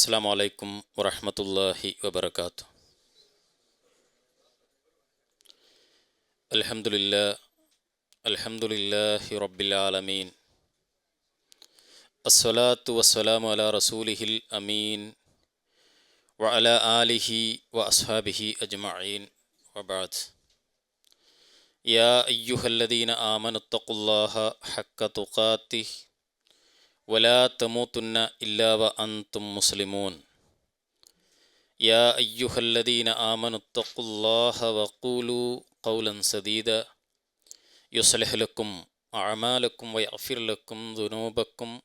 السلام عليكم ورحمة الله وبركاته الحمد لله الحمد لله رب العالمين الصلاة والسلام على رسوله الأمين وعلى آله وأصحابه أجمعين وبعد يا أيها الذين ولا تموتن إلا وأنتم مسلمون يا أيها الذين آمنوا اتقوا الله وقولوا قولا سديدا يصلح لكم أعمالكم ويغفر لكم ذنوبكم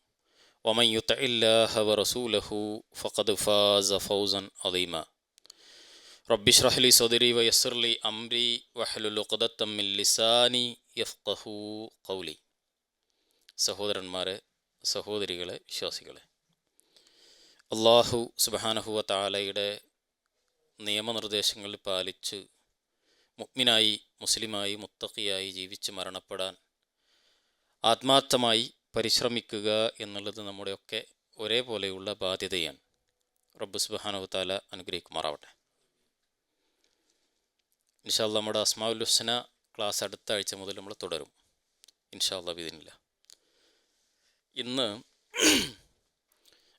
ومن يطع الله ورسوله فقد فاز فوزا عظيما رب اشرح لي صدري ويسر لي أمري واحلل عقدة من لساني يفقه قولي സഹോദരന്മാരെ സഹോദരികളെ വിശ്വാസികളെ. അള്ളാഹു സുബാനഹുവ താലയുടെ നിയമനിർദ്ദേശങ്ങൾ പാലിച്ച് മുഗ്മിനായി മുസ്ലിമായി മുത്തഖിയായി ജീവിച്ച് മരണപ്പെടാൻ ആത്മാർത്ഥമായി പരിശ്രമിക്കുക എന്നുള്ളത് നമ്മുടെയൊക്കെ ഒരേപോലെയുള്ള ബാധ്യതയാണ്. റബ്ബു സുബാനഹു താല അനുഗ്രഹിക്കുമാറാവട്ടെ. ഇൻഷാല്ല നമ്മുടെ അസ്മാഉൽ ഹുസ്ന ക്ലാസ് അടുത്ത ആഴ്ച മുതൽ നമ്മൾ തുടരും. ഇൻഷാല്ല ഇതിനില്ല ഇന്ന്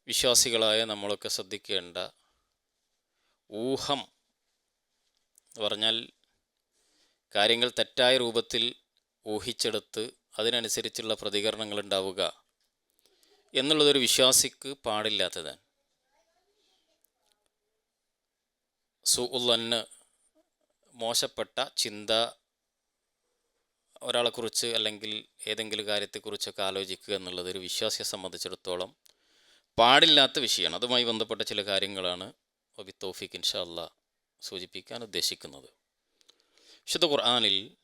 വിശ്വാസികളായ നമ്മളൊക്കെ ശ്രദ്ധിക്കേണ്ട ഊഹം എന്ന് പറഞ്ഞാൽ കാര്യങ്ങൾ തെറ്റായ രൂപത്തിൽ ഊഹിച്ചെടുത്ത് അതിനനുസരിച്ചുള്ള പ്രതികരണങ്ങൾ ഉണ്ടാവുക എന്നുള്ളതൊരു വിശ്വാസിക്ക് പാടില്ലാത്തതാണ് സുഉല്ലന്ന് മോശപ്പെട്ട ചിന്ത ഒരാളെക്കുറിച്ച് അല്ലെങ്കിൽ ഏതെങ്കിലും കാര്യത്തെക്കുറിച്ചൊക്കെ ആലോചിക്കുക എന്നുള്ളത് ഒരു വിശ്വാസിയെ സംബന്ധിച്ചിടത്തോളം പാടില്ലാത്ത വിഷയമാണ്. അതുമായി ബന്ധപ്പെട്ട ചില കാര്യങ്ങളാണ് ഒബി തോഫിക്ക് ഇൻഷാ അല്ല സൂചിപ്പിക്കാൻ ഉദ്ദേശിക്കുന്നത്. വിശുദ്ധ ഖുർആാനിൽ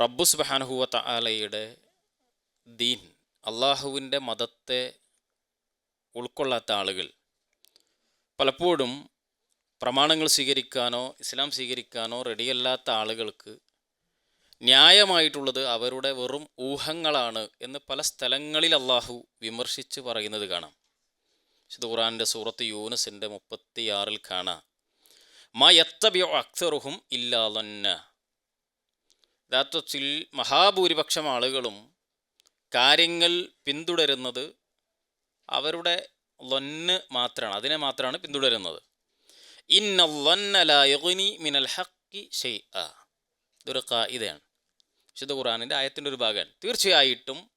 റബ്ബു സുബാനഹുവ തലയുടെ ദീൻ അള്ളാഹുവിന്റെ മതത്തെ ഉൾക്കൊള്ളാത്ത ആളുകൾ പലപ്പോഴും പ്രമാണങ്ങൾ സ്വീകരിക്കാനോ ഇസ്ലാം സ്വീകരിക്കാനോ റെഡിയല്ലാത്ത ആളുകൾക്ക് ന്യായമായിട്ടുള്ളത് അവരുടെ വെറും ഊഹങ്ങളാണ് എന്ന് പല സ്ഥലങ്ങളിൽ അള്ളാഹു വിമർശിച്ച് പറയുന്നത് കാണാം. വിശുദ്ധ സൂറത്ത് യൂനസിന്റെ മുപ്പത്തിയാറിൽ കാണാം. മാ യത്തബിയോ അക്തറുഹും ഇല്ലാതന്ന യഥാർത്ഥത്തിൽ മഹാഭൂരിപക്ഷം ആളുകളും കാര്യങ്ങൾ പിന്തുടരുന്നത് അവരുടെ ലൊന്ന് മാത്രമാണ് അതിനെ മാത്രമാണ് പിന്തുടരുന്നത്. ഇതാണ് വിശുദ്ധ ഖുറാനിന്റെ ആയത്തിന്റെ ഒരു ഭാഗമാണ്. തീർച്ചയായിട്ടും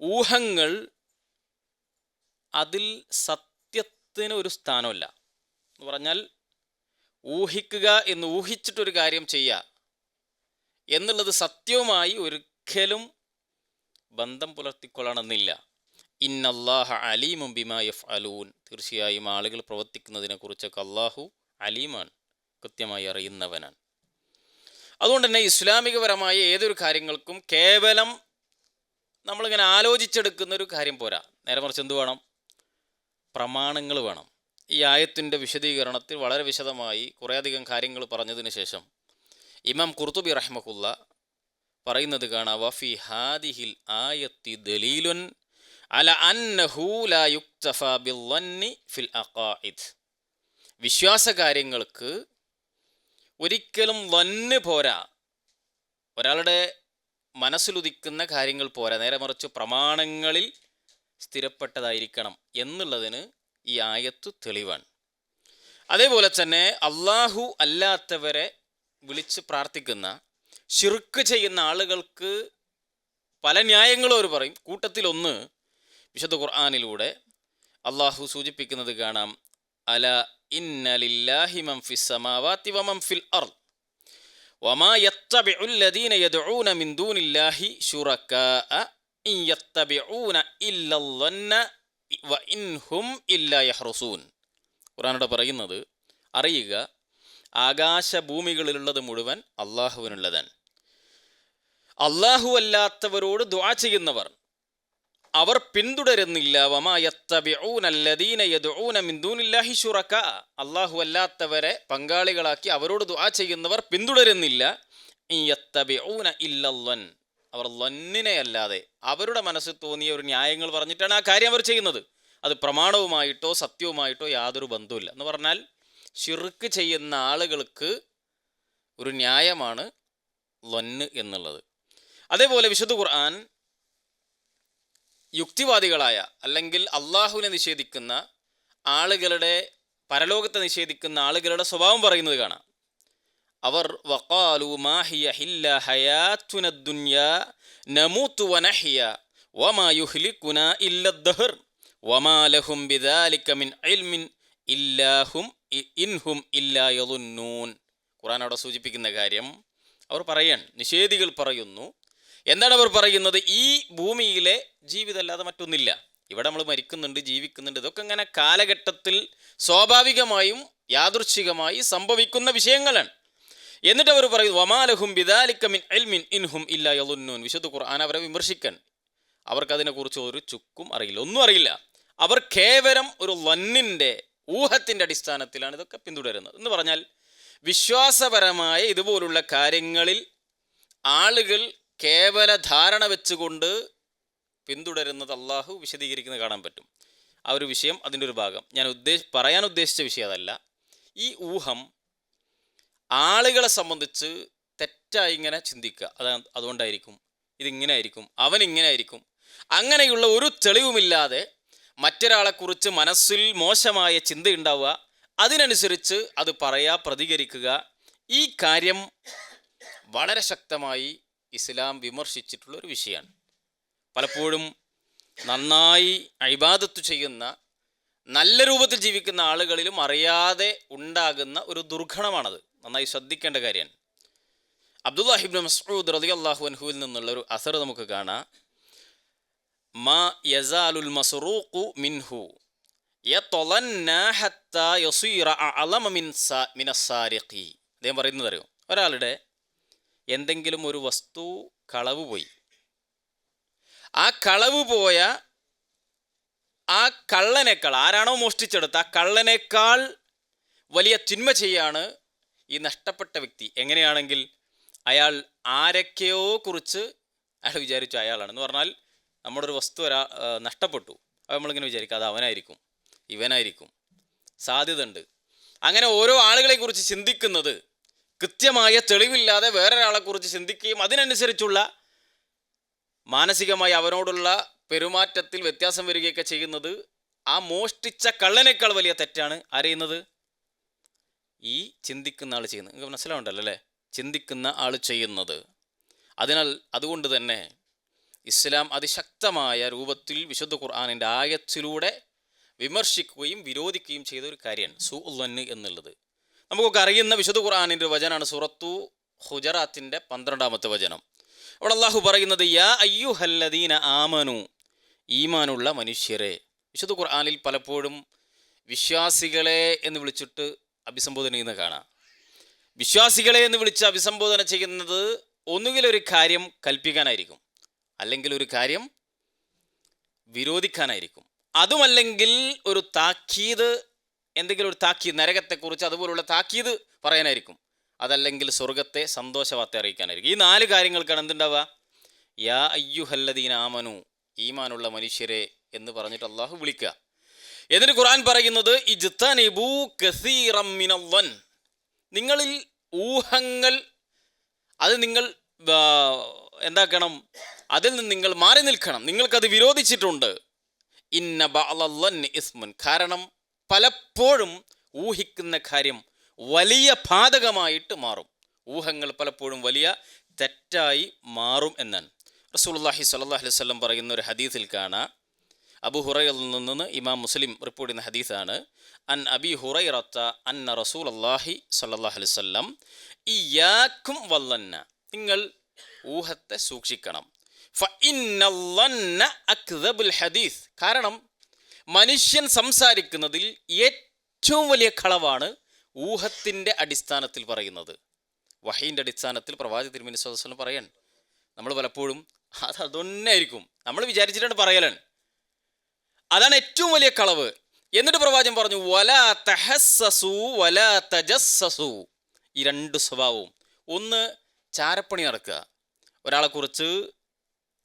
ഊഹങ്ങൾ അതിൽ സത്യത്തിന് ഒരു സ്ഥാനമല്ല. എന്ന് പറഞ്ഞാൽ ഊഹിക്കുക എന്ന് ഊഹിച്ചിട്ടൊരു കാര്യം ചെയ്യുക എന്നുള്ളത് സത്യവുമായി ഒരിക്കലും ബന്ധം പുലർത്തിക്കൊള്ളണമെന്നില്ല. ഇന്നല്ലാഹ അലീമും ബിമാ യഫ് അലൂൻ തീർച്ചയായും ആളുകൾ പ്രവർത്തിക്കുന്നതിനെക്കുറിച്ചൊക്കെ അള്ളാഹു അലീമാണ് കൃത്യമായി അറിയുന്നവനാണ്. അതുകൊണ്ട് തന്നെ ഇസ്ലാമികപരമായ ഏതൊരു കാര്യങ്ങൾക്കും കേവലം നമ്മളിങ്ങനെ ആലോചിച്ചെടുക്കുന്ന ഒരു കാര്യം പോരാ. നേരെ മറിച്ച് എന്ത് വേണം? പ്രമാണങ്ങൾ വേണം. ഈ ആയത്തിന്റെ വിശദീകരണത്തിൽ വളരെ വിശദമായി കുറേയധികം കാര്യങ്ങൾ പറഞ്ഞതിന് ശേഷം ഇമാം കുർത്തുബി റഹ്മഖുല്ല പറയുന്നത് കാണാം വഫി ഹാദിഹിൽ ആയത്തി ദലീലുൻ അല ഫിൽ അഖായിദ് വിശ്വാസ കാര്യങ്ങൾക്ക് ഒരിക്കലും വന്ന് പോരാ. ഒരാളുടെ മനസ്സിലുദിക്കുന്ന കാര്യങ്ങൾ പോരാ. നേരെ മറിച്ച് പ്രമാണങ്ങളിൽ സ്ഥിരപ്പെട്ടതായിരിക്കണം എന്നുള്ളതിന് ഈ ആയത്ത് തെളിവാണ്. അതേപോലെ തന്നെ അള്ളാഹു അല്ലാത്തവരെ വിളിച്ച് പ്രാർത്ഥിക്കുന്ന ഷിർക്ക് ചെയ്യുന്ന ആളുകൾക്ക് പല ന്യായങ്ങളും അവർ പറയും. കൂട്ടത്തിലൊന്ന് വിശുദ്ധ ഖുർആാനിലൂടെ അള്ളാഹു സൂചിപ്പിക്കുന്നത് കാണാം അല ഇന്നലില്ലാഹി മംഫിസ് സമാവാത്തി വമംഫിൽ അർ വമാ യത്തബിഉല്ലദീന യദ്ഊന മിൻ ദൂനില്ലാഹി ശുറക്കാ ഇൻ യത്തബിഊന ഇല്ലല്ലന്ന വ ഇൻഹും ഇല്ലാ യഹ്റസൂൻ. ഖുർആാനോട് പറയുന്നത് അറിയുക ആകാശ ആകാശഭൂമികളിലുള്ളത് മുഴുവൻ അള്ളാഹുവിനുള്ളതാണ് അല്ലാഹുവല്ലാത്തവരോട് ദ്വാ ചെയ്യുന്നവർ അവർ പിന്തുടരുന്നില്ല. അള്ളാഹു അല്ലാത്തവരെ പങ്കാളികളാക്കി അവരോട് ദുആ ചെയ്യുന്നവർ പിന്തുടരുന്നില്ല. അവർ ലന്നിനെ അല്ലാതെ അവരുടെ മനസ്സിൽ തോന്നിയ ഒരു ന്യായങ്ങൾ പറഞ്ഞിട്ടാണ് ആ കാര്യം അവർ ചെയ്യുന്നത്. അത് പ്രമാണവുമായിട്ടോ സത്യവുമായിട്ടോ യാതൊരു ബന്ധവുമില്ല. എന്ന് പറഞ്ഞാൽ ഷിർക്ക് ചെയ്യുന്ന ആളുകൾക്ക് ഒരു ന്യായമാണ് ലൊന്ന് എന്നുള്ളത്. അതേപോലെ വിശുദ്ധ ഖുർആൻ യുക്തിവാദികളായ അല്ലെങ്കിൽ അള്ളാഹുവിനെ നിഷേധിക്കുന്ന ആളുകളുടെ പരലോകത്തെ നിഷേധിക്കുന്ന ആളുകളുടെ സ്വഭാവം പറയുന്നത് കാണാം. അവർ വഖാലു മാഹിയ ഹില്ല ഹയാത്തുന ദുനിയ നമൂത്തു വനഹിയ വമാ യുഹ്ലിക്കുന ഇല്ല ദഹർ വമാ ലഹും ബിദാലിക മിൻ ഇൽമിൻ ഇല്ലാഹും ഇൻഹും ഇല്ലാ യളുന്നൂൻ ഖുർആൻ അവിടെ സൂചിപ്പിക്കുന്ന കാര്യം അവർ പറയാൻ നിഷേധികൾ പറയുന്നു എന്താണ് അവർ പറയുന്നത്? ഈ ഭൂമിയിലെ ജീവിതമല്ലാതെ മറ്റൊന്നില്ല. ഇവിടെ നമ്മൾ മരിക്കുന്നുണ്ട് ജീവിക്കുന്നുണ്ട് ഇതൊക്കെ ഇങ്ങനെ കാലഘട്ടത്തിൽ സ്വാഭാവികമായും യാദൃച്ഛികമായി സംഭവിക്കുന്ന വിഷയങ്ങളാണ്. എന്നിട്ട് അവർ പറയും വമാലഹും ബിദാലിക്കമിൻ മിൻ ഇൽമിൻ ഇൻഹും ഇല്ല യളുന്നൂൻ വിശുദ്ധ ഖുർആൻ അവരെ വിമർശിക്കാൻ. അവർക്കതിനെക്കുറിച്ച് ഒരു ചുക്കും അറിയില്ല ഒന്നും അറിയില്ല. അവർ കേവലം ഒരു വന്നിന്റെ ഊഹത്തിന്റെ അടിസ്ഥാനത്തിലാണ് ഇതൊക്കെ പിന്തുടരുന്നത്. എന്ന് പറഞ്ഞാൽ വിശ്വാസപരമായ ഇതുപോലുള്ള കാര്യങ്ങളിൽ ആളുകൾ കേവല ധാരണ വെച്ചുകൊണ്ട് പിന്തുടരുന്നത് അള്ളാഹു വിശദീകരിക്കുന്നത് കാണാൻ പറ്റും. ആ ഒരു വിഷയം അതിന്റെ ഒരു ഭാഗം. ഞാൻ ഉദ്ദേശ പറയാൻ ഉദ്ദേശിച്ച വിഷയം അതല്ല. ഈ ഊഹം ആളുകളെ സംബന്ധിച്ച് തെറ്റായി ഇങ്ങനെ ചിന്തിക്കുക. അതാ അതുകൊണ്ടായിരിക്കും ഇതിങ്ങനെ ആയിരിക്കും അവൻ ഇങ്ങനെ ആയിരിക്കും. അങ്ങനെയുള്ള ഒരു തെളിവുമില്ലാതെ മറ്റൊരാളെക്കുറിച്ച് മനസ്സിൽ മോശമായ ചിന്തയുണ്ടാവുക അതിനനുസരിച്ച് അത് പറയുക പ്രതികരിക്കുക ഈ കാര്യം വളരെ ശക്തമായി ഇസ്ലാം വിമർശിച്ചിട്ടുള്ള ഒരു വിഷയമാണ്. പലപ്പോഴും നന്നായി അഴിബാദത്ത് ചെയ്യുന്ന നല്ല രൂപത്തിൽ ജീവിക്കുന്ന ആളുകളിലും അറിയാതെ ഉണ്ടാകുന്ന ഒരു ദുർഘടമാണത്. നന്നായി ശ്രദ്ധിക്കേണ്ട കാര്യമാണ്. അബ്ദുല്ലാഹിബ് മസ്ഊദ് റതി അള്ളാഹു അൻഹുവിൽ നിന്നുള്ള ഒരു അസർ നമുക്ക് കാണാം. മാ യസാലുൽ മസ്റൂഖു മിൻഹു അദ്ദേഹം പറയുന്നത് അറിയോ? ഒരാളുടെ എന്തെങ്കിലും ഒരു വസ്തു കളവ് പോയി. ആ കളവ് പോയ ആ കള്ളനേക്കാൾ ആരാണോ മോഷ്ടിച്ചെടുത്ത ആ കള്ളനേക്കാൾ വലിയ തിന്മ ചെയ്യാണ് ഈ നഷ്ടപ്പെട്ട വ്യക്തി. എങ്ങനെയാണെങ്കിൽ അയാൾ ആരൊക്കെയോ കുറിച്ച് അയാൾ വിചാരിച്ചു അയാളാണ്. എന്ന് പറഞ്ഞാൽ നമ്മുടെ ഒരു വസ്തു ഒരാ നഷ്ടപ്പെട്ടു. അപ്പോൾ നമ്മളിങ്ങനെ വിചാരിക്കും അത് അവനായിരിക്കും ഇവനായിരിക്കും. സാധ്യത ഉണ്ട് അങ്ങനെ ഓരോ ആളുകളെ കുറിച്ച് ചിന്തിക്കുന്നത് കൃത്യമായ തെളിവില്ലാതെ വേറൊരാളെക്കുറിച്ച് ചിന്തിക്കുകയും അതിനനുസരിച്ചുള്ള മാനസികമായി അവനോടുള്ള പെരുമാറ്റത്തിൽ വ്യത്യാസം വരികയൊക്കെ ചെയ്യുന്നത് ആ മോഷ്ടിച്ച കള്ളനേക്കാൾ വലിയ തെറ്റാണ്. അറിയുന്നത് ഈ ചിന്തിക്കുന്ന ആൾ ചെയ്യുന്നത്. നിങ്ങൾക്ക് മനസ്സിലാവുണ്ടല്ലോ അല്ലേ? ചിന്തിക്കുന്ന ആൾ ചെയ്യുന്നത്. അതിനാൽ അതുകൊണ്ട് തന്നെ ഇസ്ലാം അതിശക്തമായ രൂപത്തിൽ വിശുദ്ധ ഖുർആാനിന്റെ ആയത്തിലൂടെ വിമർശിക്കുകയും വിരോധിക്കുകയും ചെയ്ത ഒരു കാര്യമാണ് സു എന്നുള്ളത്. നമുക്കൊക്കെ അറിയുന്ന വിശുദ്ധ ഖുർആാനിന്റെ വചനാണ് സുറത്തു ഹുജറാത്തിന്റെ പന്ത്രണ്ടാമത്തെ വചനം. അവിടെ അള്ളാഹു പറയുന്നത് യാ അയ്യു ഹല്ലദീന ആമനു ഈമാനുള്ള മനുഷ്യരെ. വിശുദ്ധ ഖുർആാനിൽ പലപ്പോഴും വിശ്വാസികളെ എന്ന് വിളിച്ചിട്ട് അഭിസംബോധന ചെയ്യുന്ന കാണാം. വിശ്വാസികളെ എന്ന് വിളിച്ച് അഭിസംബോധന ചെയ്യുന്നത് ഒന്നുകിൽ ഒരു കാര്യം കൽപ്പിക്കാനായിരിക്കും അല്ലെങ്കിൽ ഒരു കാര്യം വിരോധിക്കാനായിരിക്കും. അതുമല്ലെങ്കിൽ ഒരു താക്കീത് എന്തെങ്കിലും ഒരു താക്കീത് നരകത്തെക്കുറിച്ച് അതുപോലുള്ള താക്കീത് പറയാനായിരിക്കും. അതല്ലെങ്കിൽ സ്വർഗത്തെ സന്തോഷവാർത്ത അറിയിക്കാനായിരിക്കും. ഈ നാല് കാര്യങ്ങൾക്കാണ് എന്തുണ്ടാവുക? യാ അയ്യുഹല്ലദീന ആമനു ഈമാനുള്ള മനുഷ്യരെ എന്ന് പറഞ്ഞിട്ട് അള്ളാഹു വിളിക്കുക. എന്നിട്ട് ഖുർആൻ പറയുന്നത് ഇജ്തനിബൂ നിങ്ങളിൽ ഊഹങ്ങൾ അത് നിങ്ങൾ എന്താക്കണം? അതിൽ നിന്ന് നിങ്ങൾ മാറി നിൽക്കണം. നിങ്ങൾക്കത് വിരോധിച്ചിട്ടുണ്ട്. ഇന്ന ബാലൻ ഇസ്മുൻ. കാരണം പലപ്പോഴും ഊഹിക്കുന്ന കാര്യം വലിയ ബാധകമായിട്ട് മാറും. ഊഹങ്ങൾ പലപ്പോഴും വലിയ തെറ്റായി മാറും എന്നാണ്. സ്വല്ലല്ലാഹി അലൈഹി വസല്ലം പറയുന്ന ഒരു ഹദീസിൽ കാണാം. അബു ഹുറയിൽ നിന്ന് ഇമാം മുസ്ലിം റിപ്പോർട്ട് ചെയ്യുന്ന ഹദീസാണ്. അൻ അബി ഹുറൈറത്ത അന്ന റസൂൽ അള്ളാഹി സല്ലാഹു അലൈഹി വസല്ലം ഇയാക്കും വല്ലന്ന. നിങ്ങൾ ഊഹത്തെ സൂക്ഷിക്കണം. ഹദീസ്. കാരണം മനുഷ്യൻ സംസാരിക്കുന്നതിൽ ഏറ്റവും വലിയ കളവാണ് ഊഹത്തിന്റെ അടിസ്ഥാനത്തിൽ പറയുന്നത്. വഹീന്റെ അടിസ്ഥാനത്തിൽ പ്രവാചക തിരുമേനി സ്വലം പറയാൻ നമ്മൾ പലപ്പോഴും അത് അതൊന്നെ ആയിരിക്കും നമ്മൾ വിചാരിച്ചിട്ടാണ് പറയലാണ്. അതാണ് ഏറ്റവും വലിയ കളവ്. എന്നിട്ട് പ്രവാചകൻ പറഞ്ഞു വല തഹസ്സസു വല തജസ്സസു. ഈ രണ്ട് സ്വഭാവവും. ഒന്ന് ചാരപ്പണി നടക്കുക. ഒരാളെക്കുറിച്ച്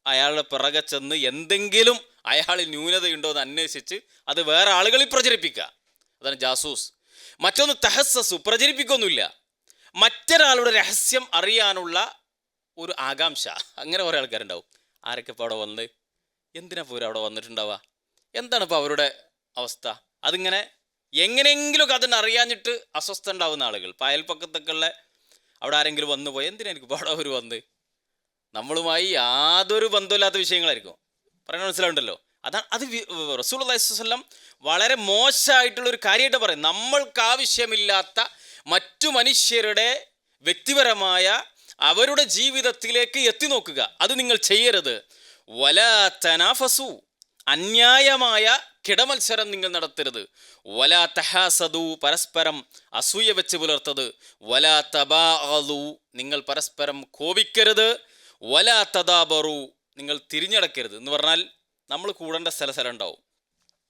അയാളുടെ പിറകെ ചെന്ന് എന്തെങ്കിലും അയാളിൽ ന്യൂനതയുണ്ടോ എന്ന് അന്വേഷിച്ച് അത് വേറെ ആളുകളിൽ പ്രചരിപ്പിക്കുക. അതാണ് ജാസൂസ്. മറ്റൊന്ന് തഹസ്സസു പ്രചരിപ്പിക്കൊന്നുമില്ല. മറ്റൊരാളുടെ രഹസ്യം അറിയാനുള്ള ഒരു ആകാംക്ഷ. അങ്ങനെ കുറേ ആൾക്കാരുണ്ടാവും. ആരൊക്കെ ഇപ്പോൾ അവിടെ വന്ന്? എന്തിനാ പോലും അവിടെ വന്നിട്ടുണ്ടാവുക? എന്താണ് ഇപ്പോൾ അവരുടെ അവസ്ഥ? അതിങ്ങനെ എങ്ങനെയെങ്കിലും അതിന് അറിയാഞ്ഞിട്ട് അസ്വസ്ഥ ഉണ്ടാവുന്ന ആളുകൾ. ഇപ്പോൾ അയൽപ്പക്കത്തൊക്കെ ഉള്ള അവിടെ ആരെങ്കിലും വന്നു പോയി എന്തിനാ എനിക്ക് ഇപ്പോൾ അവിടെ അവർ വന്ന്? നമ്മളുമായി യാതൊരു ബന്ധമില്ലാത്ത വിഷയങ്ങളായിരിക്കും. പറയുന്നത് മനസ്സിലാവുണ്ടല്ലോ. അതാണ് അത് റസൂൽ അള്ളാഹിസ്വല്ലം വളരെ മോശമായിട്ടുള്ളൊരു കാര്യമായിട്ട് പറയും നമ്മൾക്ക് ആവശ്യമില്ലാത്ത മറ്റു മനുഷ്യരുടെ വ്യക്തിപരമായ അവരുടെ ജീവിതത്തിലേക്ക് എത്തി നോക്കുക. അത് നിങ്ങൾ ചെയ്യരുത്. വല തനാഫസു. അന്യായമായ കിടമത്സരം നിങ്ങൾ നടത്തരുത്. വല തഹാസതു പരസ്പരം അസൂയ വെച്ച് പുലർത്തത്. വല തബാഅലു നിങ്ങൾ പരസ്പരം കോപിക്കരുത്. വല തദാബറു. നിങ്ങൾ തിരിഞ്ഞടക്കരുത് എന്ന് പറഞ്ഞാൽ നമ്മൾ കൂടേണ്ട സ്ഥല സ്ഥലം ഉണ്ടാവും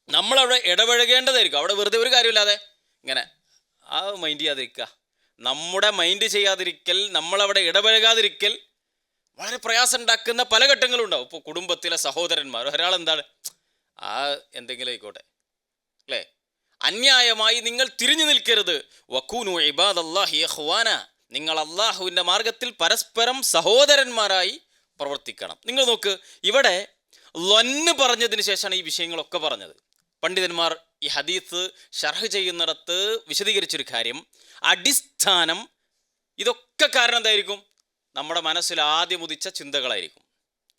നമ്മളവിടെ ഇടപഴകേണ്ടതായിരിക്കും. അവിടെ വെറുതെ ഒരു കാര്യമില്ലാതെ ഇങ്ങനെ ആ മൈൻഡ് ചെയ്യാതിരിക്കുക. നമ്മുടെ മൈൻഡ് ചെയ്യാതിരിക്കൽ നമ്മളവിടെ ഇടപഴകാതിരിക്കൽ വളരെ പ്രയാസം ഉണ്ടാക്കുന്ന പല ഘട്ടങ്ങളും ഉണ്ടാവും. ഇപ്പോൾ കുടുംബത്തിലെ സഹോദരന്മാർ ഒരാൾ എന്താണ്? ആ എന്തെങ്കിലും ആയിക്കോട്ടെ. അല്ലേ? അന്യായമായി നിങ്ങൾ തിരിഞ്ഞു നിൽക്കരുത്. വക്കൂനു ഇബാദ് അള്ളാഹി നിങ്ങൾ അള്ളാഹുവിന്റെ മാർഗത്തിൽ പരസ്പരം സഹോദരന്മാരായി പ്രവർത്തിക്കണം. നിങ്ങൾ നോക്ക് ഇവിടെ ലൊന്ന് പറഞ്ഞതിന് ശേഷമാണ് ഈ വിഷയങ്ങളൊക്കെ പറഞ്ഞത്. പണ്ഡിതന്മാർ ഈ ഹദീസ് ഷർഹ് ചെയ്യുന്നിടത്ത് വിശദീകരിച്ചൊരു കാര്യം. അടിസ്ഥാനം ഇതൊക്കെ കാരണം എന്തായിരിക്കും? നമ്മുടെ മനസ്സിൽ ആദ്യം ഉദിച്ച ചിന്തകളായിരിക്കും.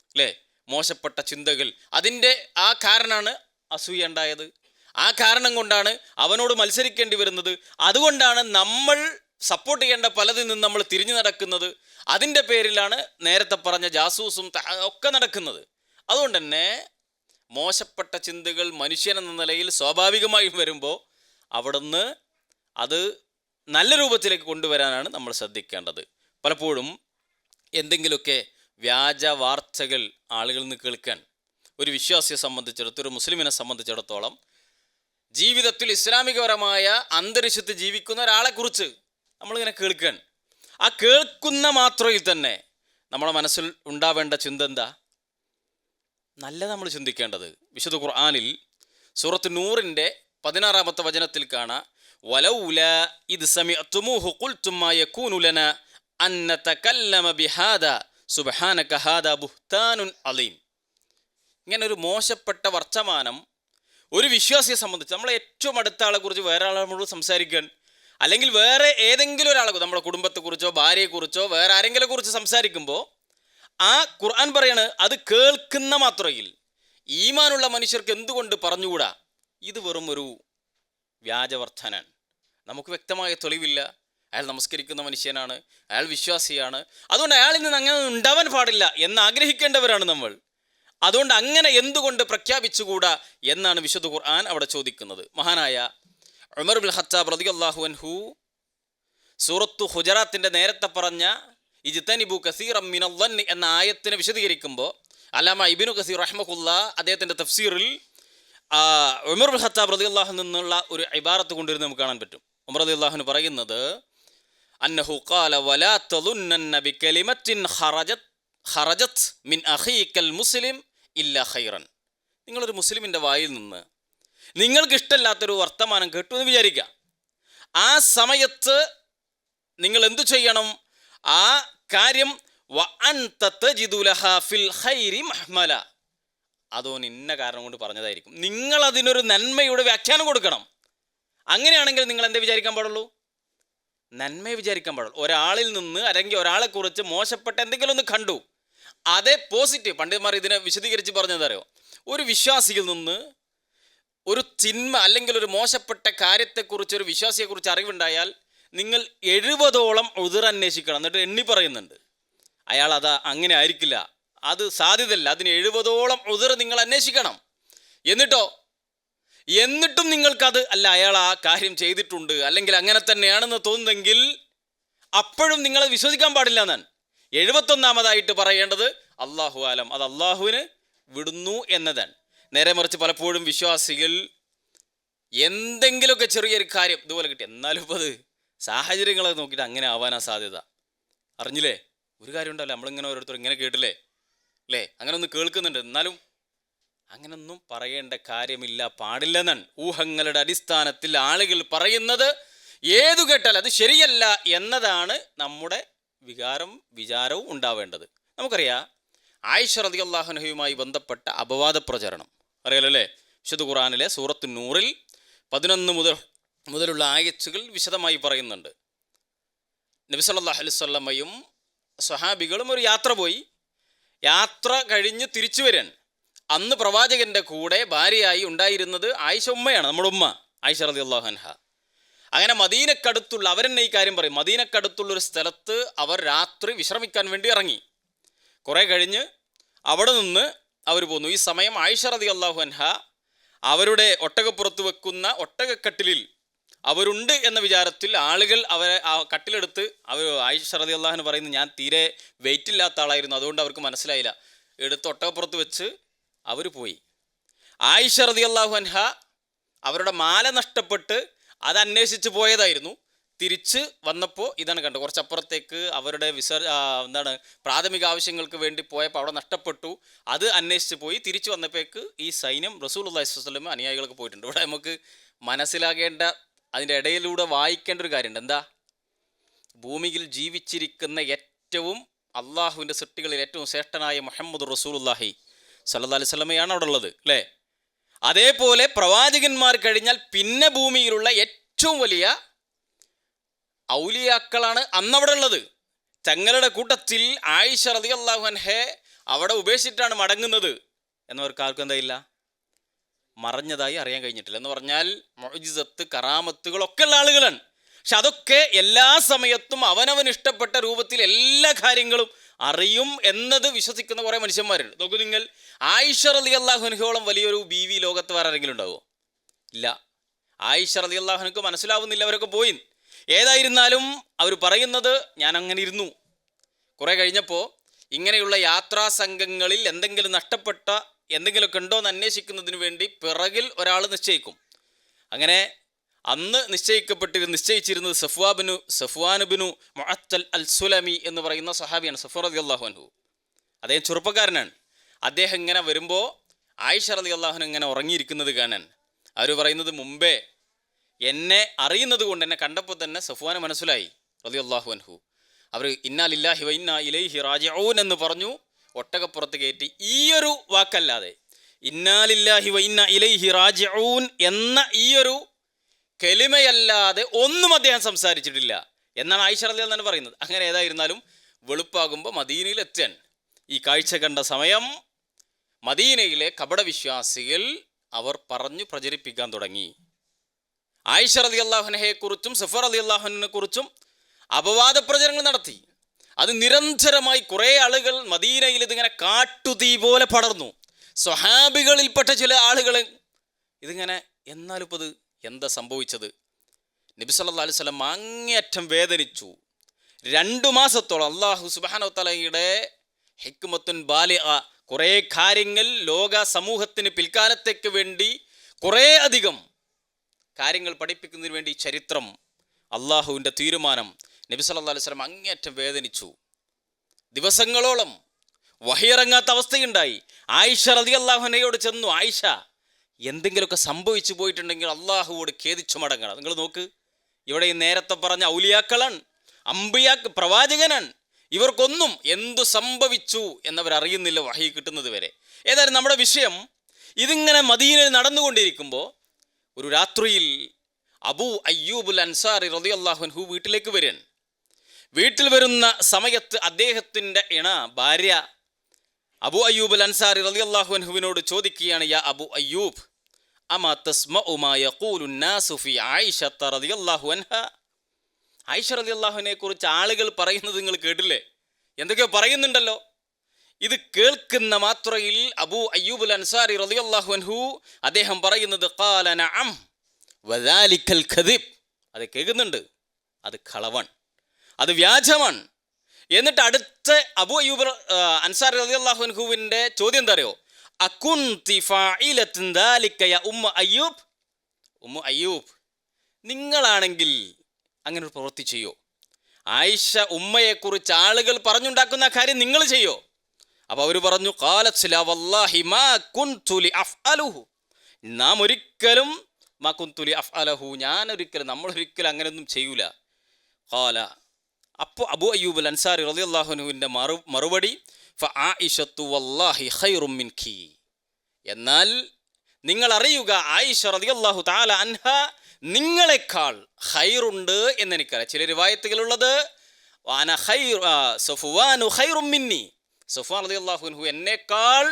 അല്ലേ? മോശപ്പെട്ട ചിന്തകൾ. അതിന്റെ ആ കാരണമാണ് അസൂയ ഉണ്ടായത്. ആ കാരണം കൊണ്ടാണ് അവനോട് മത്സരിക്കേണ്ടി വരുന്നത്. അതുകൊണ്ടാണ് നമ്മൾ സപ്പോർട്ട് ചെയ്യേണ്ട പലതിൽ നിന്ന് നമ്മൾ തിരിഞ്ഞു നടക്കുന്നത് അതിന്റെ പേരിലാണ് നേരത്തെ പറഞ്ഞ ജാസൂസും ഒക്കെ നടക്കുന്നത്. അതുകൊണ്ട് തന്നെ മോശപ്പെട്ട ചിന്തകൾ മനുഷ്യൻ എന്ന നിലയിൽ സ്വാഭാവികമായും വരുമ്പോൾ അവിടുന്ന് അത് നല്ല രൂപത്തിലേക്ക് കൊണ്ടുവരാനാണ് നമ്മൾ ശ്രദ്ധിക്കേണ്ടത്. പലപ്പോഴും എന്തെങ്കിലുമൊക്കെ വ്യാജ വാർത്തകൾ ആളുകളിൽ നിന്ന് കേൾക്കാൻ ഒരു വിശ്വാസിയെ സംബന്ധിച്ചിടത്തോളം ഒരു മുസ്ലിമിനെ സംബന്ധിച്ചിടത്തോളം ജീവിതത്തിൽ ഇസ്ലാമികപരമായ അന്തരീക്ഷത്തിൽ ജീവിക്കുന്ന ഒരാളെക്കുറിച്ച് നമ്മളിങ്ങനെ കേൾക്കുകയാണ്. ആ കേൾക്കുന്ന മാത്രയിൽ തന്നെ നമ്മുടെ മനസ്സിൽ ഉണ്ടാവേണ്ട ചിന്ത എന്താ? നല്ല നമ്മൾ ചിന്തിക്കേണ്ടത്. വിശുദ്ധ ഖുർആാനിൽ സൂറത്ത് നൂറിന്റെ പതിനാറാമത്തെ വചനത്തിൽ കാണാം. വലൗല ഇത് സമിഅത്തുമൂഹു ഖുൽതും മാ യകൂനു ലന അൻ നതകല്ലമ ബിഹാദ സുബ്ഹാനക ഹാദ ബുഹ്താനുൻ അലീം. ഇങ്ങനെ ഒരു മോശപ്പെട്ട വർത്തമാനം ഒരു വിശ്വാസിയെ സംബന്ധിച്ച് നമ്മളെ ഏറ്റവും അടുത്ത ആളെ കുറിച്ച് വേറെ ആളോട് സംസാരിക്കാൻ അല്ലെങ്കിൽ വേറെ ഏതെങ്കിലും ഒരാളെ നമ്മുടെ കുടുംബത്തെക്കുറിച്ചോ ഭാര്യയെക്കുറിച്ചോ വേറെ ആരെങ്കിലും കുറിച്ച് സംസാരിക്കുമ്പോൾ ആ ഖുർആൻ പറയാണ് അത് കേൾക്കുന്ന മാത്രയിൽ ഈമാനുള്ള മനുഷ്യർക്ക് എന്തുകൊണ്ട് പറഞ്ഞുകൂടാ? ഇത് വെറും ഒരു വ്യാജവർദ്ധനാണ്. നമുക്ക് വ്യക്തമായ തെളിവില്ല. അയാൾ നമസ്കരിക്കുന്ന മനുഷ്യനാണ് അയാൾ വിശ്വാസിയാണ്. അതുകൊണ്ട് അയാളിൽ നിന്ന് അങ്ങനെ ഉണ്ടാവാൻ പാടില്ല എന്ന് ആഗ്രഹിക്കേണ്ടവരാണ് നമ്മൾ. അതുകൊണ്ട് അങ്ങനെ എന്തുകൊണ്ട് പ്രഖ്യാപിച്ചുകൂടാ എന്നാണ് വിശുദ്ധ ഖുർആൻ അവിടെ ചോദിക്കുന്നത്. മഹാനായ ഉമർ ബിൻ ഖത്താബ് റളിയല്ലാഹു അൻഹു സൂറത്തു ഹുജറാത്തിന്റെ നേരത്തെ പറഞ്ഞ ഇജ്തനിബു കസീർ മിനല്ലൻ എന്ന ആയത്തിനെ വിശദീകരിക്കുമ്പോൾ അലാമ ഇബിനു കസീർ റഹ്മുല്ല അദ്ദേഹത്തിന്റെ തഫ്സീറിൽ ഉമർ ബിൻ ഖത്താബ് റളിയല്ലാഹു നിന്നുള്ള ഒരു ഇബാറത്ത് കൊണ്ടുവരുന്ന നമുക്ക് കാണാൻ പറ്റും. ഉമർ റളിയല്ലാഹുവിന് പറയുന്നത് അന്നഹു ഖാല വലാ തളുന്നന്ന ബികലിമത്തിൻ ഖറജത് ഖറജത് മിൻ അഹീക്കൽ മുസ്ലിം ഇല്ല ഖൈറൻ. നിങ്ങളൊരു മുസ്ലിമിന്റെ വായിൽ നിന്ന് നിങ്ങൾക്ക് ഇഷ്ടമില്ലാത്തൊരു വർത്തമാനം കേട്ടു എന്ന് വിചാരിക്കുക ആ സമയത്ത് നിങ്ങൾ എന്തു ചെയ്യണം? ആ കാര്യം മഹ്മല. അതോ നിന്ന കാരണം കൊണ്ട് പറഞ്ഞതായിരിക്കും. നിങ്ങൾ അതിനൊരു നന്മയുടെ വ്യാഖ്യാനം കൊടുക്കണം. അങ്ങനെയാണെങ്കിൽ നിങ്ങൾ എന്താ വിചാരിക്കാൻ പാടുള്ളൂ? നന്മ വിചാരിക്കാൻ പാടുള്ളൂ. ഒരാളിൽ നിന്ന് അല്ലെങ്കിൽ ഒരാളെ കുറിച്ച് മോശപ്പെട്ട എന്തെങ്കിലും ഒന്ന് കണ്ടു. അതേ പോസിറ്റീവ് പണ്ഡിതന്മാർ ഇതിനെ വിശദീകരിച്ച് പറഞ്ഞതറിയോ ഒരു വിശ്വാസിയിൽ നിന്ന് ഒരു തിന്മ അല്ലെങ്കിൽ ഒരു മോശപ്പെട്ട കാര്യത്തെക്കുറിച്ച് ഒരു വിശ്വാസിയെക്കുറിച്ച് അറിവുണ്ടായാൽ നിങ്ങൾ എഴുപതോളം ഉതിരന്വേഷിക്കണം എന്നിട്ട് എണ്ണി പറയുന്നുണ്ട്. അയാൾ അത് അങ്ങനെ ആയിരിക്കില്ല. അത് സാധ്യതയല്ല. അതിന് എഴുപതോളം ഉതിർ നിങ്ങൾ അന്വേഷിക്കണം. എന്നിട്ടോ? എന്നിട്ടും നിങ്ങൾക്കത് അല്ല അയാൾ ആ കാര്യം ചെയ്തിട്ടുണ്ട്. അല്ലെങ്കിൽ അങ്ങനെ തന്നെയാണെന്ന് തോന്നുന്നെങ്കിൽ അപ്പോഴും നിങ്ങളത് വിശ്വസിക്കാൻ പാടില്ല എന്നാണ്. എഴുപത്തൊന്നാമതായിട്ട് പറയേണ്ടത് അള്ളാഹു ആലം. അത് അള്ളാഹുവിന് വിടുന്നു എന്നതാണ്. നേരെ മറിച്ച് പലപ്പോഴും വിശ്വാസികൾ എന്തെങ്കിലുമൊക്കെ ചെറിയൊരു കാര്യം ഇതുപോലെ കിട്ടി. എന്നാലും ഇപ്പോൾ അത് സാഹചര്യങ്ങളെ നോക്കിയിട്ട് അങ്ങനെ ആവാനാ സാധ്യത. അറിഞ്ഞില്ലേ? ഒരു കാര്യം ഉണ്ടല്ലോ നമ്മളിങ്ങനെ ഓരോരുത്തർ ഇങ്ങനെ കേട്ടില്ലേ? അല്ലേ അങ്ങനെ ഒന്ന് കേൾക്കുന്നുണ്ട്. എന്നാലും അങ്ങനൊന്നും പറയേണ്ട കാര്യമില്ല പാടില്ലെന്നാണ്. ഊഹങ്ങളുടെ അടിസ്ഥാനത്തിൽ ആളുകൾ പറയുന്നത് ഏതു കേട്ടാൽ അത് ശരിയല്ല എന്നതാണ് നമ്മുടെ വികാരം വിചാരവും ഉണ്ടാവേണ്ടത്. നമുക്കറിയാം ആയിഷ റതി അള്ളാഹുനഹയുമായി ബന്ധപ്പെട്ട അപവാദ പ്രചരണം അറിയാലോ അല്ലേ? വിശുദ്ധ ഖുറാനിലെ സൂറത്ത് നൂറിൽ പതിനൊന്ന് മുതൽ മുതലുള്ള ആയച്ചുകൾ വിശദമായി പറയുന്നുണ്ട്. നബി സല്ലല്ലാഹു അലൈഹി വസല്ലമയും സ്വഹാബികളും ഒരു യാത്ര പോയി. യാത്ര കഴിഞ്ഞ് തിരിച്ചു വരാൻ. അന്ന് പ്രവാചകന്റെ കൂടെ ഭാര്യയായി ഉണ്ടായിരുന്നത് ആയിഷ ഉമ്മയാണ് നമ്മുടെ ഉമ്മ ആയിഷ റതി അള്ളാഹൻഹ അങ്ങനെ മദീനക്കടുത്തുള്ള അവരെന്നെ ഈ കാര്യം പറയും മദീനക്കടുത്തുള്ള ഒരു സ്ഥലത്ത് അവർ രാത്രി വിശ്രമിക്കാൻ വേണ്ടി ഇറങ്ങി. കുറേ കഴിഞ്ഞ് അവിടെ നിന്ന് അവർ പോന്നു. ഈ സമയം ആയിഷ റതി അള്ളാഹു അൻഹ അവരുടെ ഒട്ടകപ്പുറത്ത് വെക്കുന്ന ഒട്ടകക്കട്ടിലിൽ അവരുണ്ട് എന്ന വിചാരത്തിൽ ആളുകൾ അവരെ ആ കട്ടിലെടുത്ത് അവർ ആയിഷ റതി അള്ളാഹുന് പറയുന്നു ഞാൻ തീരെ വെയിറ്റ് ഇല്ലാത്ത ആളായിരുന്നു. അതുകൊണ്ട് അവർക്ക് മനസ്സിലായില്ല. എടുത്ത് ഒട്ടകപ്പുറത്ത് വെച്ച് അവർ പോയി. ആയിഷ റതി അള്ളാഹു അൻഹ അവരുടെ മാല നഷ്ടപ്പെട്ട് അത് അന്വേഷിച്ച് പോയതായിരുന്നു. തിരിച്ച് വന്നപ്പോൾ ഇതാണ് കണ്ടത്. കുറച്ചപ്പുറത്തേക്ക് അവരുടെ വിസർ എന്താണ് പ്രാഥമിക ആവശ്യങ്ങൾക്ക് വേണ്ടി പോയപ്പോൾ അവിടെ നഷ്ടപ്പെട്ടു. അത് അന്വേഷിച്ച് പോയി. തിരിച്ചു വന്നപ്പോഴേക്ക് ഈ സൈന്യം റസൂൽ അള്ളഹി വസ്ലം അനുയായികളൊക്കെ പോയിട്ടുണ്ട്. ഇവിടെ നമുക്ക് മനസ്സിലാകേണ്ട അതിന്റെ ഇടയിലൂടെ വായിക്കേണ്ട ഒരു കാര്യമുണ്ട്. എന്താ? ഭൂമിയിൽ ജീവിച്ചിരിക്കുന്ന ഏറ്റവും അള്ളാഹുവിന്റെ സൃഷ്ടികളിൽ ഏറ്റവും ശ്രേഷ്ഠനായ മുഹമ്മദ് റസൂലുല്ലാഹി സല്ലല്ലാഹു അലൈഹി സ്വലമയാണ് അവിടെ ഉള്ളത് അല്ലേ? അതേപോലെ പ്രവാചകന്മാർ കഴിഞ്ഞാൽ പിന്നെ ഭൂമിയിലുള്ള ഏറ്റവും വലിയ ഔലിയാക്കളാണ് അന്നവിടെ ഉള്ളത്. തങ്ങളുടെ കൂട്ടത്തിൽ ആയിഷ റതി അൻഹെ അവിടെ ഉപേക്ഷിച്ചിട്ടാണ് മടങ്ങുന്നത്. എന്നവർക്ക് ആർക്കും എന്തായില്ല? മറഞ്ഞതായി അറിയാൻ കഴിഞ്ഞിട്ടില്ല. എന്ന് പറഞ്ഞാൽ മൊജിസത്ത് കറാമത്തുകളൊക്കെ ഉള്ള ആളുകളാണ്. പക്ഷെ അതൊക്കെ എല്ലാ സമയത്തും അവനവൻ ഇഷ്ടപ്പെട്ട രൂപത്തിൽ എല്ലാ കാര്യങ്ങളും അറിയും എന്നത് വിശ്വസിക്കുന്ന കുറേ മനുഷ്യന്മാരുണ്ട്. നോക്കൂ നിങ്ങൾ ആയിഷ റലി അള്ളാഹുനഹോളം വലിയൊരു ബി വി ലോകത്ത് വേറെ ആരെങ്കിലും ഉണ്ടാവുമോ ഇല്ല. ആയിഷ റലി അള്ളാഹുനക്ക് മനസ്സിലാവുന്നില്ല അവരൊക്കെ പോയി ഏതായിരുന്നാലും അവർ പറയുന്നത് ഞാൻ അങ്ങനെ ഇരുന്നു. കുറേ കഴിഞ്ഞപ്പോൾ ഇങ്ങനെയുള്ള യാത്രാ സംഘങ്ങളിൽ എന്തെങ്കിലും നഷ്ടപ്പെട്ട എന്തെങ്കിലുമൊക്കെ ഉണ്ടോ എന്ന് അന്വേഷിക്കുന്നതിന് വേണ്ടി പിറകിൽ ഒരാൾ നിശ്ചയിക്കും. അങ്ങനെ അന്ന് നിശ്ചയിക്കപ്പെട്ടിരുന്ന നിശ്ചയിച്ചിരുന്നത് സഫ്വാബിനു സഫ്വാനുബിനു മൊഅത്തൽ അൽ സുലമി എന്ന് പറയുന്ന സഹാബിയാണ് സഫർ അലി അള്ളാഹുനു അദ്ദേഹം ചെറുപ്പക്കാരനാണ്. അദ്ദേഹം ഇങ്ങനെ വരുമ്പോൾ ആയിഷ അലി അള്ളാഹുൻ ഇങ്ങനെ ഉറങ്ങിയിരിക്കുന്നത് കാണാൻ. അവർ പറയുന്നത് മുമ്പേ എന്നെ അറിയുന്നത് കൊണ്ട് എന്നെ കണ്ടപ്പോൾ തന്നെ സഫ്വാന് മനസ്സിലായി റതി അള്ളാഹു അൻഹു അവർ ഇന്നാലില്ലാഹി വ ഇന്നാ ഇലൈഹി റാജിഊൻ എന്ന് പറഞ്ഞു ഒട്ടകപ്പുറത്ത് കയറ്റി ഈയൊരു വാക്കല്ലാതെ ഇന്നാലില്ലാഹി വ ഇന്നാ ഇലൈഹി റാജിഊൻ എന്ന ഈയൊരു കെലിമയല്ലാതെ ഒന്നും അദ്ദേഹം സംസാരിച്ചിട്ടില്ല. എന്നാണ് ആയിഷ റലി എന്നാണ് പറയുന്നത്. അങ്ങനെ ഏതായിരുന്നാലും വെളുപ്പാകുമ്പോൾ മദീനയിൽ എത്താൻ ഈ കാഴ്ച കണ്ട സമയം മദീനയിലെ കപടവിശ്വാസികൾ അവർ പറഞ്ഞു പ്രചരിപ്പിക്കാൻ തുടങ്ങി. ആയിഷ അലി അള്ളാഹുനഹയെ കുറിച്ചും സഫർ അലി അള്ളാഹുനെ കുറിച്ചും അപവാദ പ്രചരണങ്ങൾ നടത്തി. അത് നിരന്തരമായി കുറേ ആളുകൾ മദീനയിൽ ഇതിങ്ങനെ കാട്ടുതീ പോലെ പടർന്നു. സ്വഹാബികളിൽപ്പെട്ട ചില ആളുകൾ ഇതിങ്ങനെ എന്നാലും ഇത് എന്താ സംഭവിച്ചത്? നബി സല്ലല്ലാഹു അലൈഹി സ്വലം അങ്ങേയറ്റം വേദനിച്ചു. രണ്ടു മാസത്തോളം അള്ളാഹു സുബാനോ തലയുടെ ഹിക്മത്തുൻ ബാലി കുറേ കാര്യങ്ങൾ ലോക സമൂഹത്തിന് പിൽക്കാലത്തേക്ക് വേണ്ടി കുറേ അധികം കാര്യങ്ങൾ പഠിപ്പിക്കുന്നതിന് വേണ്ടി ചരിത്രം അള്ളാഹുവിന്റെ തീരുമാനം നബി സല്ലല്ലാഹു അലൈഹി സ്വലം അങ്ങേറ്റം വേദനിച്ചു. ദിവസങ്ങളോളം വഹിയിറങ്ങാത്ത അവസ്ഥയുണ്ടായി. ആയിഷ റതി അള്ളാഹുനയോട് ചെന്നു ആയിഷ എന്തെങ്കിലുമൊക്കെ സംഭവിച്ചു പോയിട്ടുണ്ടെങ്കിൽ അള്ളാഹുവോട് ഖേദിച്ചു മടങ്ങണം. നിങ്ങൾ നോക്ക് ഇവിടെ ഈ നേരത്തെ പറഞ്ഞ ഔലിയാക്കളാണ് അമ്പിയാക്ക് പ്രവാചകനാണ് ഇവർക്കൊന്നും എന്തു സംഭവിച്ചു എന്നവരറിയുന്നില്ല വഹി കിട്ടുന്നത് വരെ. ഏതായാലും നമ്മുടെ വിഷയം ഇതിങ്ങനെ മദീനയിൽ നടന്നുകൊണ്ടിരിക്കുമ്പോൾ ഒരു രാത്രിയിൽ അബൂ അയ്യൂബുൽ അൻസാറി റതിയല്ലാഹുൻഹു വീട്ടിലേക്ക് വരാൻ. വീട്ടിൽ വരുന്ന സമയത്ത് അദ്ദേഹത്തിന്റെ ഇണ ഭാര്യ അബു അയ്യൂബ് അൽ അൻസാരി റലി അള്ളാഹുവിനോട് ചോദിക്കുകയാണ് യാ അബു അയ്യൂബ് അമാ ആയിഷ റലി ആയിഷ കുറിച്ച് ആളുകൾ പറയുന്നത് നിങ്ങൾ കേട്ടില്ലേ? എന്തൊക്കെയോ പറയുന്നുണ്ടല്ലോ. ഇത് കേൾക്കുന്ന മാത്രയിൽ അബു അയ്യൂബുൽ അൻസാരി റളിയല്ലാഹു അൻഹു അദ്ദേഹം പറയുന്നത് കാലന നഅം വദാലിക്കൽ ഖദീബ്. അത് കേൾക്കുന്നുണ്ട്. അത് കളവൺ അത് വ്യാജമാണ്. എന്നിട്ട് അടുത്ത അബു അയ്യൂബ് അൻസാർ റളിയല്ലാഹു അൻഹുവിന്റെ ചോദ്യം എന്താ അറിയോ? ഉമ്മ അയ്യൂബ്? ഉമ്മ അയ്യൂബ് നിങ്ങളാണെങ്കിൽ അങ്ങനെ ഒരു പ്രവൃത്തി ചെയ്യോ? ആയിഷ ഉമ്മയെക്കുറിച്ച് ആളുകൾ പറഞ്ഞുണ്ടാക്കുന്ന കാര്യം നിങ്ങൾ ചെയ്യോ? അപ്പോൾ അവർ പറഞ്ഞു "ഖാലത്ത് ലാ വല്ലാഹി മാ കുൻതു ലി നാം ഒരിക്കലും മാ അഫ് അലഹു ഞാൻ ഒരിക്കലും നമ്മൾ ഒരിക്കലും അങ്ങനെയൊന്നും ചെയ്യൂല. കാല അപ്പോൾ അബു അയ്യൂബ് അൽ അൻസാരി അള്ളാഹുനുവിന്റെ മറു മറുപടി മിൻകി. എന്നാൽ നിങ്ങൾ അറിയുക ആയിഷ അള്ളാഹു താല അൻഹ നിങ്ങളെക്കാൾ ഖൈറുണ്ട് എന്നെനിക്കറിയാം ചില സഫുവാനു ഹൈറുമിന്നി സഫ്വാൻ റളിയല്ലാഹു അൻഹു എന്നേക്കാൾ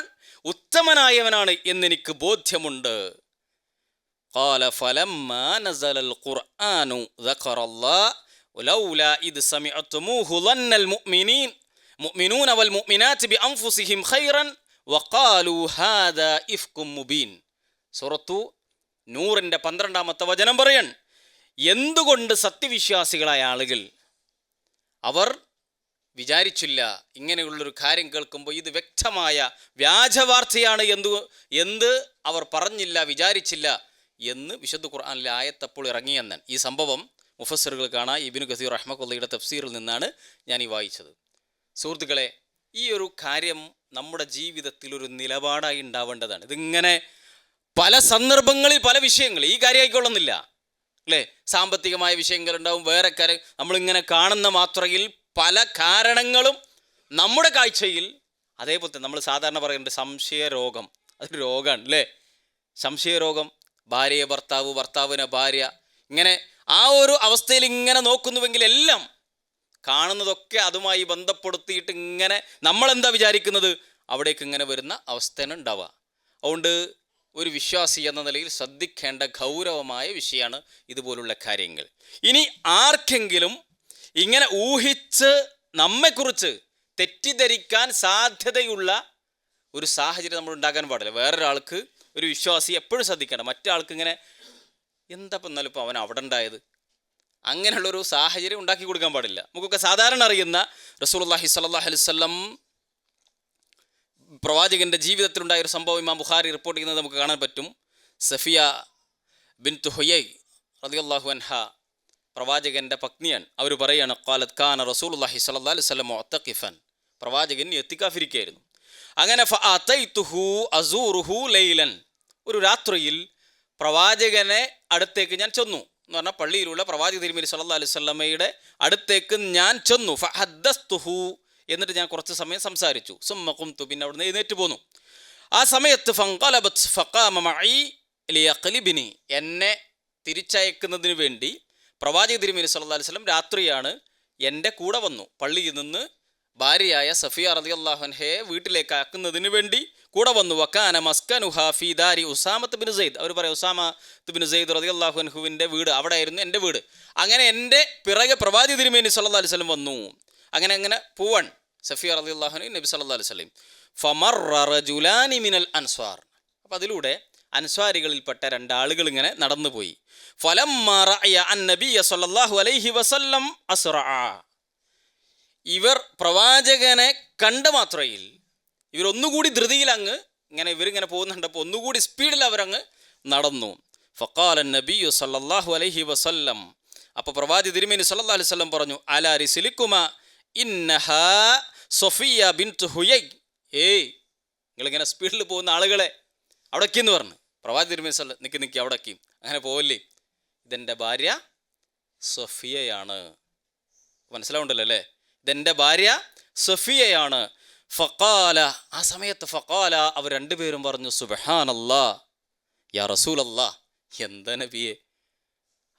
ഉത്തമനായവനാണ് എന്നെനിക്ക് ബോധ്യമുണ്ട് قال فلما نزل القرآن ذكر الله ولولا إذ سمعتموه ظن المؤمنين مؤمنون والمؤمنات بأنفسهم خيرا وقالوا هذا إفك مبين സൂറത്തു നൂറിൻ്റെ പന്ത്രണ്ടാമത്തെ വചനം പറയൺ എന്തുകൊണ്ട് സത്യവിശ്വാസികളായ ആളുകൾ അവർ വിചാരിച്ചില്ല. ഇങ്ങനെയുള്ളൊരു കാര്യം കേൾക്കുമ്പോൾ ഇത് വ്യക്തമായ വ്യാജവാർത്തയാണ് എന്തു എന്ത് അവർ പറഞ്ഞില്ല വിചാരിച്ചില്ല എന്ന് വിശുദ്ധ ഖുർആാനിലെ ആയത്തപ്പോൾ ഇറങ്ങിയെന്നൻ. ഈ സംഭവം മുഫസറുകൾ കാണാൻ ഇബിനു ഗസീർ റഹ്മക്കുള്ളയുടെ തഫ്സീറിൽ നിന്നാണ് ഞാൻ ഈ വായിച്ചത്. സുഹൃത്തുക്കളെ ഈ ഒരു കാര്യം നമ്മുടെ ജീവിതത്തിൽ ഒരു നിലപാടായി ഉണ്ടാവേണ്ടതാണ്. ഇതിങ്ങനെ പല സന്ദർഭങ്ങളിൽ പല വിഷയങ്ങൾ ഈ കാര്യമായിക്കൊള്ളുന്നില്ല അല്ലേ? സാമ്പത്തികമായ വിഷയങ്ങളുണ്ടാവും വേറെ കാര്യം. നമ്മളിങ്ങനെ കാണുന്ന മാത്രയിൽ പല കാരണങ്ങളും നമ്മുടെ കാഴ്ചയിൽ അതേപോലെ നമ്മൾ സാധാരണ പറയുന്നത് സംശയരോഗം. അതൊരു രോഗമാണ് അല്ലേ? സംശയരോഗം ഭാര്യയെ ഭർത്താവ് ഭർത്താവിനെ ഭാര്യ ഇങ്ങനെ ആ ഒരു അവസ്ഥയിൽ ഇങ്ങനെ നോക്കുന്നുവെങ്കിൽ എല്ലാം കാണുന്നതൊക്കെ അതുമായി ബന്ധപ്പെടുത്തിയിട്ട് ഇങ്ങനെ നമ്മളെന്താ വിചാരിക്കുന്നത്? അവിടേക്ക് ഇങ്ങനെ വരുന്ന അവസ്ഥയാണ് ഉണ്ടാവുക. അതുകൊണ്ട് ഒരു വിശ്വാസി എന്ന നിലയിൽ ശ്രദ്ധിക്കേണ്ട ഗൗരവമായ വിഷയമാണ് ഇതുപോലുള്ള കാര്യങ്ങൾ. ഇനി ആർക്കെങ്കിലും ഇങ്ങനെ ഊഹിച്ച് നമ്മെക്കുറിച്ച് തെറ്റിദ്ധരിക്കാൻ സാധ്യതയുള്ള ഒരു സാഹചര്യം നമ്മൾ ഉണ്ടാക്കാൻ പാടില്ല. വേറൊരാൾക്ക് ഒരു വിശ്വാസി എപ്പോഴും ശ്രദ്ധിക്കണം മറ്റാൾക്ക് ഇങ്ങനെ എന്താ ഇപ്പം എന്നാലും ഇപ്പോൾ അവൻ അവിടെ ഉണ്ടായത്? അങ്ങനെയുള്ളൊരു സാഹചര്യം ഉണ്ടാക്കി കൊടുക്കാൻ പാടില്ല. നമുക്കൊക്കെ സാധാരണ അറിയുന്ന റസൂലുള്ളാഹി സ്വല്ലല്ലാഹി അലൈഹി വസല്ലം പ്രവാചകന്റെ ജീവിതത്തിലുണ്ടായ ഒരു സംഭവം ഇമാം ബുഖാരി റിപ്പോർട്ട് ചെയ്യുന്നത് നമുക്ക് കാണാൻ പറ്റും. സഫിയ ബിൻ തുഹയ്യൈ റളിയല്ലാഹു അൻഹ പ്രവാചകന്റെ പത്നിയാണ് അവർ പറയാണ് ഖാലത് ഖാന റസൂലുള്ളാഹി സ്വല്ലല്ലാഹി അലൈഹി വസല്ലം മുഅത്തഖിഫൻ. പ്രവാചകൻ എത്തിക്കാഫിരിക്കായിരുന്നു അങ്ങനെ അസൂറുഹു ലൈലൻ. ഒരു രാത്രിയിൽ പ്രവാചകനെ അടുത്തേക്ക് ഞാൻ ചെന്നു. എന്ന് പറഞ്ഞാൽ പള്ളിയിലുള്ള പ്രവാചക തിരുമേനി സല്ലാ അലൈഹി സ്വലമയുടെ അടുത്തേക്ക് ഞാൻ ചെന്നു. ഫഹദ്ദസ്തുഹു എന്നിട്ട് ഞാൻ കുറച്ച് സമയം സംസാരിച്ചു. സുമ്മ തു പിന്നെ അവിടുന്ന് എഴുന്നേറ്റ് പോന്നു. ആ സമയത്ത് ഫങ്കലബത് ഫഖാമ മഈ ലിയഖ്ലിബിനി. എന്നെ തിരിച്ചയക്കുന്നതിന് വേണ്ടി പ്രവാചക തിരുമേനി അലൈഹി വസല്ലം രാത്രിയാണ് എന്റെ കൂടെ വന്നു. പള്ളിയിൽ നിന്ന് ഭാര്യയായ സഫിയ റതി അള്ളാഹുൻഹയെ വീട്ടിലേക്ക് ആക്കുന്നതിന് വേണ്ടി കൂടെ വന്നു. വക്കാന മസ്കൻ ഉഹാഫി ദാരി ഉസാമത്ത് ബിൻ സെയ്ദ്. അവർ പറയും ഉസാമ ബിൻ സെയ്ദ് റതി അള്ളാഹുൻഹുവിന്റെ വീട് അവിടെ ആയിരുന്നു എന്റെ വീട്. അങ്ങനെ എന്റെ പിറകെ പ്രവാചക തിരുമേനി സല്ലല്ലാഹു അലൈഹി വസല്ലം വന്നു. അങ്ങനെ അങ്ങനെ പൂവൺ സഫിയ റതി അള്ളാഹുനു നബി സല്ലാ അലൈഹി വസല്ലം. ഫമറ റജുലാനി മിനൽ അൻസ്വാർ. അപ്പം അതിലൂടെ അൻസ്വാരികളിൽപ്പെട്ട രണ്ടാളുകൾ ഇങ്ങനെ നടന്നുപോയി. ഫലം നബിയ അലൈഹി വസല്ലം അസ്റഅ. ഇവർ പ്രവാചകനെ കണ്ട മാത്രയിൽ ഇവരൊന്നുകൂടി ധൃതിയിൽ അങ്ങ് ഇങ്ങനെ ഇവരിങ്ങനെ പോകുന്നുണ്ടപ്പോൾ ഒന്നുകൂടി സ്പീഡിൽ അവരങ്ങ് നടന്നു. ഫക്കാല നബിയു സല്ലാഹു അലൈഹി വസല്ലം. അപ്പോൾ പ്രവാചി തിരുമേനി സല്ലല്ലാഹു അലൈഹി വസല്ലം പറഞ്ഞു അലാരി സിലിക്കുമ ഇന്നഹ സൊഫിയ ബിൻ ഹുയൈ. ഏയ് നിങ്ങളിങ്ങനെ സ്പീഡിൽ പോകുന്ന ആളുകളെ അവിടേക്ക് എന്ന് പറഞ്ഞു. പ്രവാചി തിരുമേനി നിൽക്കി നിൽക്കി നിൽക്കി അവിടേക്ക്. അങ്ങനെ പോവല്ലേ? ഇതെന്റെ ഭാര്യ സഫിയയാണ്. മനസ്സിലാവുണ്ടല്ലോ അല്ലേ? ഇതെന്റെ ഭാര്യ സഫിയയാണ്. ഫക്കാല ആ സമയത്ത് ഫക്കാല അവർ രണ്ടുപേരും പറഞ്ഞു സുബഹാനല്ലാ യാ റസൂലല്ലാ. എന്താ നബിയെ?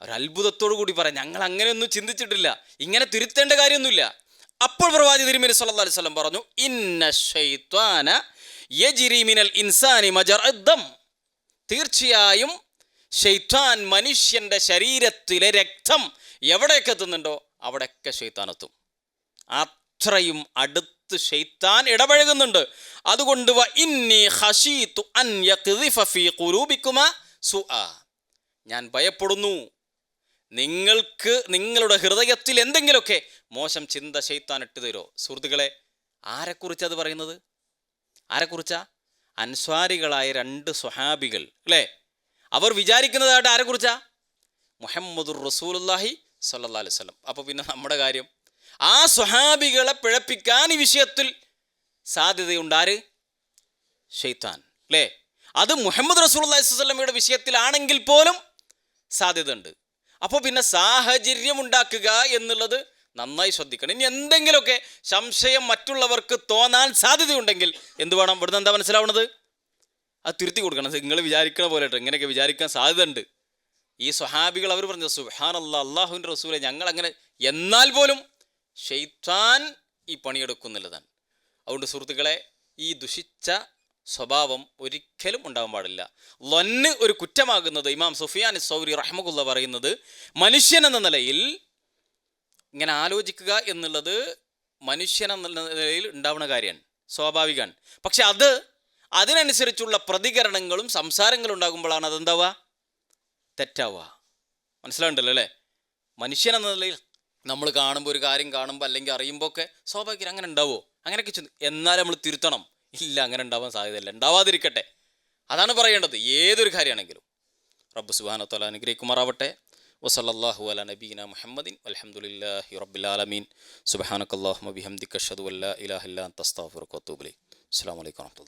ഒരു അത്ഭുതത്തോടു കൂടി പറയാം. ഞങ്ങൾ അങ്ങനെയൊന്നും ചിന്തിച്ചിട്ടില്ല. ഇങ്ങനെ തിരുത്തേണ്ട കാര്യമൊന്നുമില്ല. അപ്പോൾ പ്രവാചി തിരുമേനി സല്ലല്ലാഹു അലൈഹി പറഞ്ഞു ഇന്ന ശൈത്വാന യജിരിമിനൽ ഇൻസാനി മജറദ്ദം തീർച്ചയായും ഷെയ്ത്താൻ മനുഷ്യന്റെ ശരീരത്തിലെ രക്തം എവിടെയൊക്കെ എത്തുന്നുണ്ടോ അവിടെയൊക്കെ ഷെയ്ത്താൻ എത്തും. അത്രയും അടുത്ത് ഷെയ്ത്താൻ ഇടപഴകുന്നുണ്ട്. അതുകൊണ്ട് ഞാൻ ഭയപ്പെടുന്നു. നിങ്ങൾക്ക് നിങ്ങളുടെ ഹൃദയത്തിൽ എന്തെങ്കിലുമൊക്കെ മോശം ചിന്ത ഷെയ്ത്താൻ ഇട്ട് തരുമോ? സുഹൃത്തുക്കളെ ആരെക്കുറിച്ചത് പറയുന്നത്? ആരെക്കുറിച്ചാ? അൻസ്വാരികളായ രണ്ട് സ്വഹാബികൾ അല്ലേ? അവർ വിചാരിക്കുന്നതായിട്ട് ആരെക്കുറിച്ചാ മുഹമ്മദുർ റസൂലുല്ലാഹി സല്ലാ അലൈഹി സ്വലം അപ്പോൾ പിന്നെ നമ്മുടെ കാര്യം ആ സ്വഹാബികളെ പിഴപ്പിക്കാൻ ഈ വിഷയത്തിൽ സാധ്യതയുണ്ടാര് ഷെയ്ത്താൻ അല്ലേ? അത് മുഹമ്മദ് റസൂൽ അള്ളാഹിസ്വല്ലമയുടെ വിഷയത്തിലാണെങ്കിൽ പോലും സാധ്യതയുണ്ട്. അപ്പോൾ പിന്നെ സാഹചര്യം ഉണ്ടാക്കുക എന്നുള്ളത് നന്നായി ശ്രദ്ധിക്കണം. ഇനി എന്തെങ്കിലുമൊക്കെ സംശയം മറ്റുള്ളവർക്ക് തോന്നാൻ സാധ്യതയുണ്ടെങ്കിൽ എന്ത് വേണം? ഇവിടുന്ന് എന്താ മനസ്സിലാവുന്നത്? അത് തിരുത്തി കൊടുക്കണം. നിങ്ങൾ വിചാരിക്കണ പോലെ ഇങ്ങനെയൊക്കെ വിചാരിക്കാൻ സാധ്യതയുണ്ട്. ഈ സ്വഹാബികൾ അവർ പറഞ്ഞു സുഹാൻ അല്ലാ അള്ളാഹുവിന്റെ റസൂലെ ഞങ്ങൾ അങ്ങനെ എന്നാൽ പോലും ഷെയ്ത്താൻ ഈ പണിയെടുക്കുന്നുള്ളതാണ് അതുകൊണ്ട് സുഹൃത്തുക്കളെ ഈ ദുഷിച്ച സ്വഭാവം ഒരിക്കലും ഉണ്ടാകാൻ പാടില്ല. ലൊന്ന് ഒരു കുറ്റമാകുന്നത് ഇമാം സുഫിയാൻ സൗരി റഹ്മുല്ല പറയുന്നത് മനുഷ്യൻ എന്ന നിലയിൽ ഇങ്ങനെ ആലോചിക്കുക എന്നുള്ളത് മനുഷ്യൻ എന്ന നിലയിൽ ഉണ്ടാവുന്ന കാര്യമാണ് സ്വാഭാവികമാണ് പക്ഷെ അത് അതിനനുസരിച്ചുള്ള പ്രതികരണങ്ങളും സംസാരങ്ങളും ഉണ്ടാകുമ്പോഴാണ് അതെന്താവുക തെറ്റാവുക മനസ്സിലാവുണ്ടല്ലോ അല്ലേ? മനുഷ്യൻ എന്ന നിലയിൽ നമ്മൾ കാണുമ്പോൾ ഒരു കാര്യം കാണുമ്പോൾ അല്ലെങ്കിൽ അറിയുമ്പോൾ ഒക്കെ സ്വാഭാവികം അങ്ങനെ ഉണ്ടാവുമോ? അങ്ങനെയൊക്കെ ചെന്ന് എന്നാൽ നമ്മൾ തിരുത്തണം. ഇല്ല അങ്ങനെ ഉണ്ടാവാൻ സാധ്യതയില്ല. ഉണ്ടാവാതിരിക്കട്ടെ. അതാണ് പറയേണ്ടത്. ഏതൊരു കാര്യമാണെങ്കിലും. റബ്ബ് സുബാനത്തോല അനുഗ്രഹിക്കുമാറാവട്ടെ. وصلى الله على نبينا محمد والحمد لله رب العالمين. سبحانك اللهم وبحمدك أشهد أن لا إله إلا أنت أستغفرك وأتوب إليك. السلام عليكم ورحمة الله.